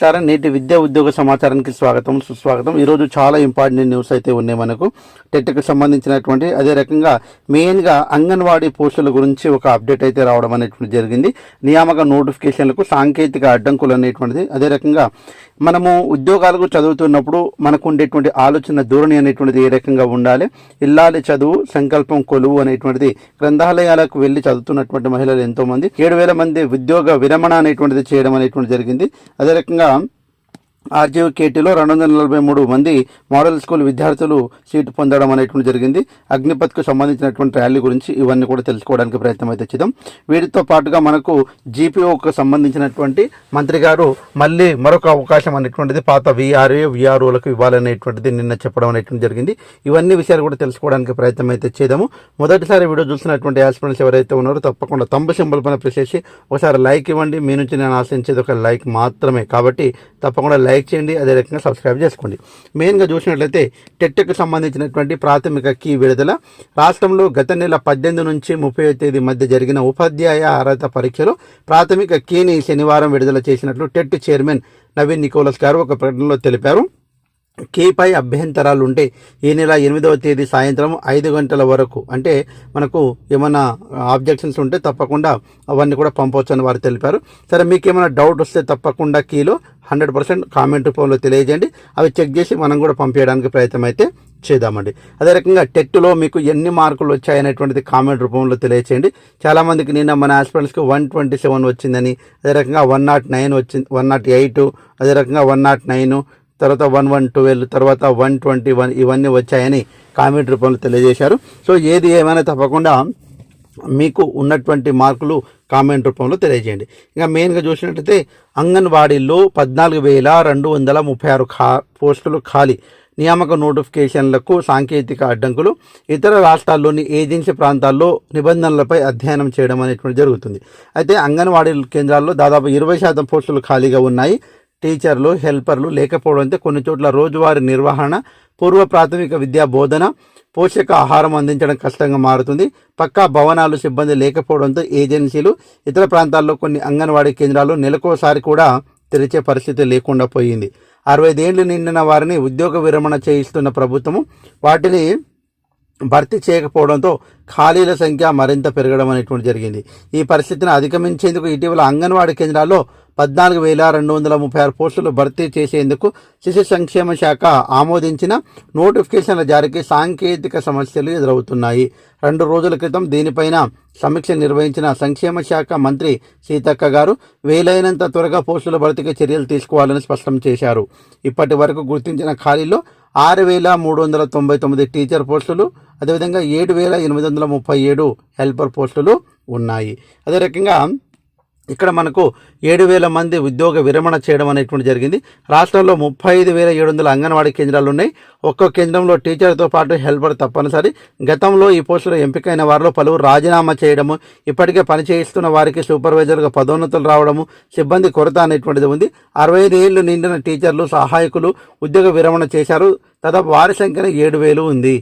నమస్కారం. నేటి విద్యా ఉద్యోగ సమాచారానికి స్వాగతం సుస్వాగతం. ఈరోజు చాలా ఇంపార్టెంట్ న్యూస్ అయితే ఉన్నాయి మనకు. టెట్కి సంబంధించినటువంటి అదే రకంగా మెయిన్గా అంగన్వాడీ పోస్టుల గురించి ఒక అప్డేట్ అయితే రావడం అనేటువంటి జరిగింది. నియామక నోటిఫికేషన్లకు సాంకేతిక అడ్డంకులు అనేటువంటిది. అదే రకంగా మనము ఉద్యోగాలకు చదువుతున్నప్పుడు మనకు ఉండేటువంటి ఆలోచన ధోరణి అనేటువంటిది ఏ రకంగా ఉండాలి? ఇల్లాలి చదువు సంకల్పం కొలువు అనేటువంటిది. గ్రంథాలయాలకు వెళ్ళి చదువుతున్నటువంటి మహిళలు ఎంతోమంది. ఏడు వేల మంది ఉద్యోగ విరమణ అనేటువంటిది చేయడం అనేటువంటి జరిగింది. అదే రకంగా ఆర్జీఓ కేటీలో రెండు వందల నలభై మూడు మంది మోడల్ స్కూల్ విద్యార్థులు సీటు పొందడం అనేటువంటి జరిగింది. అగ్నిపథ్కు సంబంధించినటువంటి ర్యాలీ గురించి ఇవన్నీ కూడా తెలుసుకోవడానికి ప్రయత్నం అయితే చేద్దాం. వీటితో పాటుగా మనకు జీపీఓకు సంబంధించినటువంటి మంత్రి గారు మళ్ళీ మరొక అవకాశం అనేటువంటిది పాత విఆర్ఏ విఆర్ఓలకు ఇవ్వాలనేటువంటిది నిన్న చెప్పడం అనేటువంటి జరిగింది. ఇవన్నీ విషయాలు కూడా తెలుసుకోవడానికి ప్రయత్నం అయితే చేద్దాము. మొదటిసారి వీడియో చూసినటువంటి ఆస్పిరెంట్స్ ఎవరైతే ఉన్నారో తప్పకుండా తంబు సింబల్ పైన ప్రెస్ చేసి ఒకసారి లైక్ ఇవ్వండి. మీ నుంచి నేను ఆశించేది ఒక లైక్ మాత్రమే. కాబట్టి తప్పకుండా లైక్ చేయండి అదే రకంగా సబ్స్క్రైబ్ చేసుకోండి. మెయిన్గా చూసినట్లయితే టెట్కు సంబంధించినటువంటి ప్రాథమిక కీ విడుదల రాష్ట్రంలో గత నెల పద్దెనిమిది నుంచి ముప్పై తేదీ మధ్య జరిగిన ఉపాధ్యాయ అర్హత పరీక్షలో ప్రాథమిక కీని శనివారం విడుదల చేసినట్లు టెట్ చైర్మన్ నవీన్ నికోలస్ గారు ఒక ప్రకటనలో తెలిపారు. కీపై అభ్యంతరాలు ఉంటే ఈ నెల ఎనిమిదవ తేదీ సాయంత్రం ఐదు గంటల వరకు. అంటే మనకు ఏమైనా ఆబ్జెక్షన్స్ ఉంటే తప్పకుండా అవన్నీ కూడా పంపవచ్చు అని వారు తెలిపారు. సరే మీకు ఏమైనా డౌట్ వస్తే తప్పకుండా కీలో హండ్రెడ్ పర్సెంట్ కామెంట్ రూపంలో తెలియజేయండి. అవి చెక్ చేసి మనం కూడా పంపించడానికి ప్రయత్నం అయితే చేద్దామండి. అదే రకంగా టెట్లో మీకు ఎన్ని మార్కులు వచ్చాయనేటువంటిది కామెంట్ రూపంలో తెలియచేయండి. చాలామందికి నిన్న మన ఆస్పిరెంట్స్కి వన్ ట్వంటీ సెవెన్ వచ్చిందని అదే రకంగా వన్ నాట్ నైన్ వచ్చింది వన్ నాట్ ఎయిట్ అదే రకంగా వన్ నాట్ నైన్ తర్వాత వన్ వన్ ట్వెల్వ్ తర్వాత వన్ ట్వంటీ వన్ ఇవన్నీ వచ్చాయని కామెంట్ రూపంలో తెలియజేశారు. సో ఏది ఏమైనా తప్పకుండా మీకు ఉన్నటువంటి మార్కులు కామెంట్ రూపంలో తెలియజేయండి. ఇంకా మెయిన్గా చూసినట్లయితే అంగన్వాడీలో పద్నాలుగు వేల రెండు వందల ముప్పై ఆరు ఖా పోస్టులు ఖాళీ. నియామక నోటిఫికేషన్లకు సాంకేతిక అడ్డంకులు. ఇతర రాష్ట్రాల్లోని ఏజెన్సీ ప్రాంతాల్లో నిబంధనలపై అధ్యయనం చేయడం అనేటువంటి జరుగుతుంది. అయితే అంగన్వాడీ కేంద్రాల్లో దాదాపు ఇరవై శాతం పోస్టులు ఖాళీగా ఉన్నాయి. టీచర్లు హెల్పర్లు లేకపోవడంతో కొన్ని చోట్ల రోజువారీ నిర్వహణ పూర్వ ప్రాథమిక విద్యా బోధన పోషక ఆహారం అందించడం కష్టంగా మారుతుంది. పక్కా భవనాలు సిబ్బంది లేకపోవడంతో ఏజెన్సీలు ఇతర ప్రాంతాల్లో కొన్ని అంగన్వాడీ కేంద్రాలు నెలకోసారి కూడా తెరిచే పరిస్థితి లేకుండా పోయింది. అరవై ఐదేళ్ళు నిండిన వారిని ఉద్యోగ విరమణ చేయిస్తున్న ప్రభుత్వము వాటిని భర్తీ చేయకపోవడంతో ఖాళీల సంఖ్య మరింత పెరగడం అనేటువంటి జరిగింది. ఈ పరిస్థితిని అధిగమించేందుకు ఇటీవల అంగన్వాడీ కేంద్రాల్లో పద్నాలుగు వేల రెండు వందల ముప్పై ఆరు పోస్టులు భర్తీ చేసేందుకు శిశు సంక్షేమ శాఖ ఆమోదించిన నోటిఫికేషన్ల జారీకి సాంకేతిక సమస్యలు ఎదురవుతున్నాయి. రెండు రోజుల క్రితం దీనిపైన సమీక్ష నిర్వహించిన సంక్షేమ శాఖ మంత్రి సీతక్క గారు వీలైనంత త్వరగా పోస్టుల భర్తీకి చర్యలు తీసుకోవాలని స్పష్టం చేశారు. ఇప్పటి వరకు గుర్తించిన ఖాళీలో ఆరు వేల మూడు వందల తొంభై తొమ్మిది టీచర్ పోస్టులు అదేవిధంగా ఏడు వేల ఎనిమిది వందల ముప్పై ఏడు హెల్పర్ పోస్టులు ఉన్నాయి. అదే రకంగా ఇక్కడ మనకు ఏడు వేల మంది ఉద్యోగ విరమణ చేయడం అనేటువంటి జరిగింది. రాష్ట్రంలో ముప్పై ఐదు వేల ఏడు వందల అంగన్వాడీ కేంద్రాలు ఉన్నాయి. ఒక్కో కేంద్రంలో టీచర్తో పాటు హెల్పర్ తప్పనిసరి. గతంలో ఈ పోస్టులో ఎంపికైన వారిలో పలువురు రాజీనామా చేయడము ఇప్పటికే పనిచేయిస్తున్న వారికి సూపర్వైజర్గా పదోన్నతులు రావడము సిబ్బంది కొరత అనేటువంటిది ఉంది. అరవై ఐదు ఏళ్ళు నిండిన టీచర్లు సహాయకులు ఉద్యోగ విరమణ చేశారు. దాదాపు వారి సంఖ్యన ఏడు వేలు ఉంది.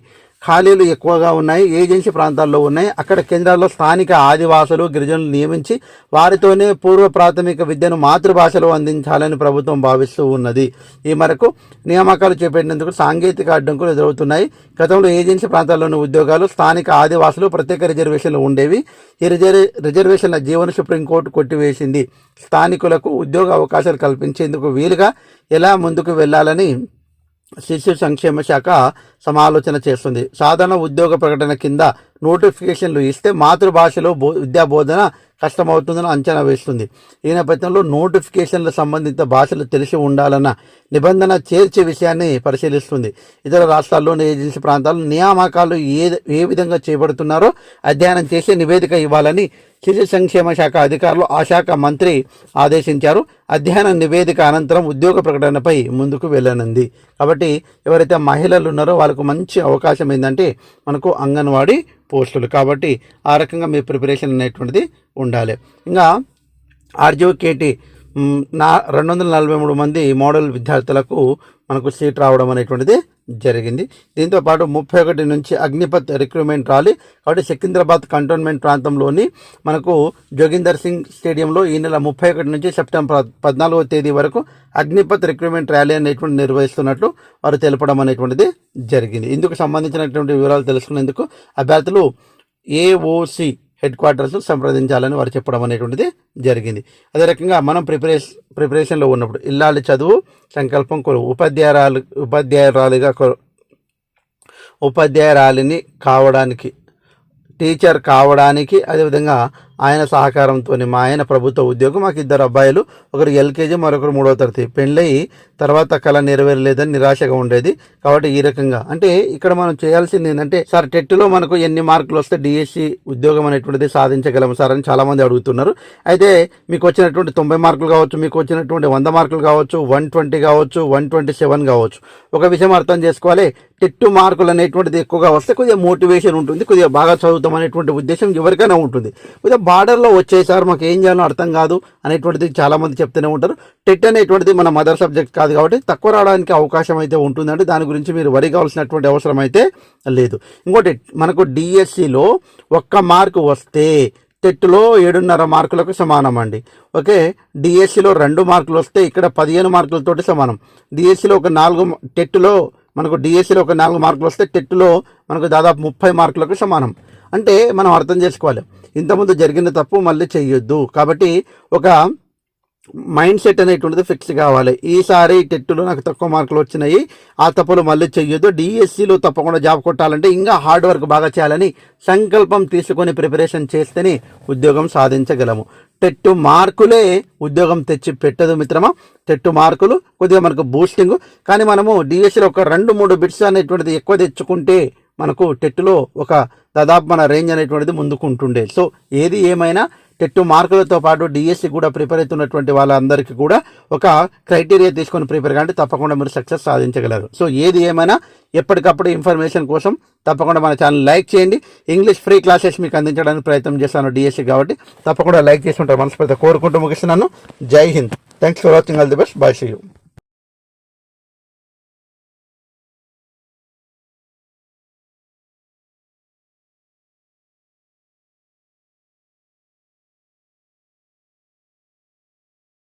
ఖాళీలు ఎక్కువగా ఉన్నాయి ఏజెన్సీ ప్రాంతాల్లో ఉన్నాయి. అక్కడ కేంద్రాల్లో స్థానిక ఆదివాసులు గిరిజనులు నియమించి వారితోనే పూర్వ ప్రాథమిక విద్యను మాతృభాషలో అందించాలని ప్రభుత్వం భావిస్తూ ఉన్నది. ఈ మేరకు నియామకాలు చేపట్టినందుకు సాంకేతిక అడ్డంకులు ఎదురవుతున్నాయి. గతంలో ఏజెన్సీ ప్రాంతాల్లోని ఉద్యోగాలు స్థానిక ఆదివాసులు ప్రత్యేక రిజర్వేషన్లు ఉండేవి. ఈ రిజర్వేషన్ల జీవన సుప్రీంకోర్టు కొట్టివేసింది. స్థానికులకు ఉద్యోగ అవకాశాలు కల్పించేందుకు వీలుగా ఎలా ముందుకు వెళ్ళాలని శిశు సంక్షేమ శాఖ సమాలోచన చేస్తుంది. సాధారణ ఉద్యోగ ప్రకటన కింద నోటిఫికేషన్లు ఇస్తే మాతృభాషలో బో విద్యా బోధన కష్టమవుతుందని అంచనా వేస్తుంది. ఈ నేపథ్యంలో నోటిఫికేషన్ల సంబంధిత భాషలు తెలిసి ఉండాలన్న నిబంధన చేర్చే విషయాన్ని పరిశీలిస్తుంది. ఇతర రాష్ట్రాల్లోని ఏజెన్సీ ప్రాంతాల్లో నియామకాలు ఏ ఏ విధంగా చేపడుతున్నారో అధ్యయనం చేసే నివేదిక ఇవ్వాలని శిశు సంక్షేమ శాఖ అధికారులు ఆ శాఖ మంత్రి ఆదేశించారు. అధ్యయన నివేదిక అనంతరం ఉద్యోగ ప్రకటనపై ముందుకు వెళ్ళనుంది. కాబట్టి ఎవరైతే మహిళలు ఉన్నారో వాళ్ళకు మంచి అవకాశం ఏంటంటే మనకు అంగన్వాడీ పోస్టులు. కాబట్టి ఆ రకంగా మీ ప్రిపరేషన్ అనేటువంటిది ఉండాలి. ఇంకా ఆర్జీఓ కేటీ నా రెండు వందల నలభై మూడు మంది మోడల్ విద్యార్థులకు మనకు సీట్ రావడం అనేటువంటిది జరిగింది. దీంతో పాటు ముప్పై ఒకటి నుంచి అగ్నిపత్ రిక్రూట్మెంట్ ర్యాలీ కాబట్టి సికింద్రాబాద్ కంటోన్మెంట్ ప్రాంతంలోని మనకు జోగిందర్ సింగ్ స్టేడియంలో ఈ నెల ముప్పై ఒకటి నుంచి సెప్టెంబర్ పద్నాలుగో తేదీ వరకు అగ్నిపత్ రిక్రూట్మెంట్ ర్యాలీ అనేటువంటి నిర్వహిస్తున్నట్లు వారు తెలపడం అనేటువంటిది జరిగింది. ఇందుకు సంబంధించినటువంటి వివరాలు తెలుసుకునేందుకు అభ్యర్థులు ఏఓసి హెడ్ క్వార్టర్స్ను సంప్రదించాలని వారు చెప్పడం అనేటువంటిది జరిగింది. అదే రకంగా మనం ప్రిపరేషన్ ప్రిపరేషన్లో ఉన్నప్పుడు ఇల్లాలి చదువు సంకల్పం కొలు ఉపాధ్యాయురాలు ఉపాధ్యాయురాలిగా ఉపాధ్యాయురాలిని కావడానికి టీచర్ కావడానికి అదేవిధంగా ఆయన సహకారంతో మా ఆయన ప్రభుత్వ ఉద్యోగం మాకు ఇద్దరు అబ్బాయిలు ఒకరు ఎల్కేజీ మరొకరు మూడవ తరగతి. పెళ్ళయి తర్వాత కళ నెరవేరలేదని నిరాశగా ఉండేది. కాబట్టి ఈ రకంగా. అంటే ఇక్కడ మనం చేయాల్సింది ఏంటంటే సార్ టెట్లో మనకు ఎన్ని మార్కులు వస్తే డిఎస్సి ఉద్యోగం అనేటువంటిది సాధించగలము సార్ అని చాలామంది అడుగుతున్నారు. అయితే మీకు వచ్చినటువంటి తొంభై మార్కులు కావచ్చు మీకు వచ్చినటువంటి వంద మార్కులు కావచ్చు వన్ ట్వంటీ కావచ్చు వన్ ట్వంటీ సెవెన్ కావచ్చు. ఒక విషయం అర్థం చేసుకోవాలి టెట్టు మార్కులు అనేటువంటిది ఎక్కువగా వస్తే కొద్దిగా మోటివేషన్ ఉంటుంది కొద్దిగా బాగా చదువుతాం అనేటువంటి ఉద్దేశం ఎవరికైనా ఉంటుంది. కొద్దిగా బార్డర్లో వచ్చేసారు మాకు ఏం చేయాలో అర్థం కాదు అనేటువంటిది చాలామంది చెప్తూనే ఉంటారు. టెట్ అనేటువంటిది మన మదర్ సబ్జెక్ట్ కాదు కాబట్టి తక్కువ రావడానికి అవకాశం అయితే ఉంటుందంటే దాని గురించి మీరు వరి కావాల్సినటువంటి అవసరం అయితే లేదు. ఇంకోటి మనకు డిఎస్సిలో ఒక్క మార్కు వస్తే టెట్లో ఏడున్నర మార్కులకు సమానం అండి ఓకే డిఎస్సిలో రెండు మార్కులు వస్తే ఇక్కడ పదిహేను మార్కులతోటి సమానం. డిఎస్సిలో ఒక నాలుగు టెట్లో మనకు డిఎస్సిలో ఒక నాలుగు మార్కులు వస్తే టెట్లో మనకు దాదాపు ముప్పై మార్కులకు సమానం. అంటే మనం అర్థం చేసుకోవాలి. ఇంతకుముందు జరిగిన తప్పు మళ్ళీ చెయ్యొద్దు. కాబట్టి ఒక మైండ్ సెట్ అనేటువంటిది ఫిక్స్ కావాలి. ఈసారి టెట్లో నాకు తక్కువ మార్కులు వచ్చినాయి. ఆ తప్పులు మళ్ళీ చెయ్యొద్దు. డిఎస్సిలో తప్పకుండా జాబ్ కొట్టాలంటే ఇంకా హార్డ్ వర్క్ బాగా చేయాలని సంకల్పం తీసుకొని ప్రిపరేషన్ చేస్తేనే ఉద్యోగం సాధించగలము. టెట్టు మార్కులే ఉద్యోగం తెచ్చి పెట్టదు మిత్రమా? టెట్టు మార్కులు కొద్దిగా మనకు బూస్టింగ్ కానీ మనము డిఎస్సిలో ఒక రెండు మూడు బిట్స్ అనేటువంటిది ఎక్కువ తెచ్చుకుంటే మనకు టెట్టులో ఒక దాదాపు మన రేంజ్ అనేటువంటిది ముందుకు ఉంటుండే సో ఏది ఏమైనా టెట్టు మార్కులతో పాటు డిఎస్సి కూడా ప్రిపేర్ అవుతున్నటువంటి వాళ్ళందరికీ కూడా ఒక క్రైటీరియా తీసుకొని ప్రిపేర్ కంటే తప్పకుండా మీరు సక్సెస్ సాధించగలరు. సో ఏది ఏమైనా ఎప్పటికప్పుడు ఇన్ఫర్మేషన్ కోసం తప్పకుండా మన ఛానల్ లైక్ చేయండి. ఇంగ్లీష్ ఫ్రీ క్లాసెస్ మీకు అందించడానికి ప్రయత్నం చేస్తాను డిఎస్సి కాబట్టి తప్పకుండా లైక్ చేసి ఉంటారు. మనస్ఫూర్తిగా కోరుకుంటూ ముగిస్తున్నాను. జై Hind. Thanks for watching all the best bye see you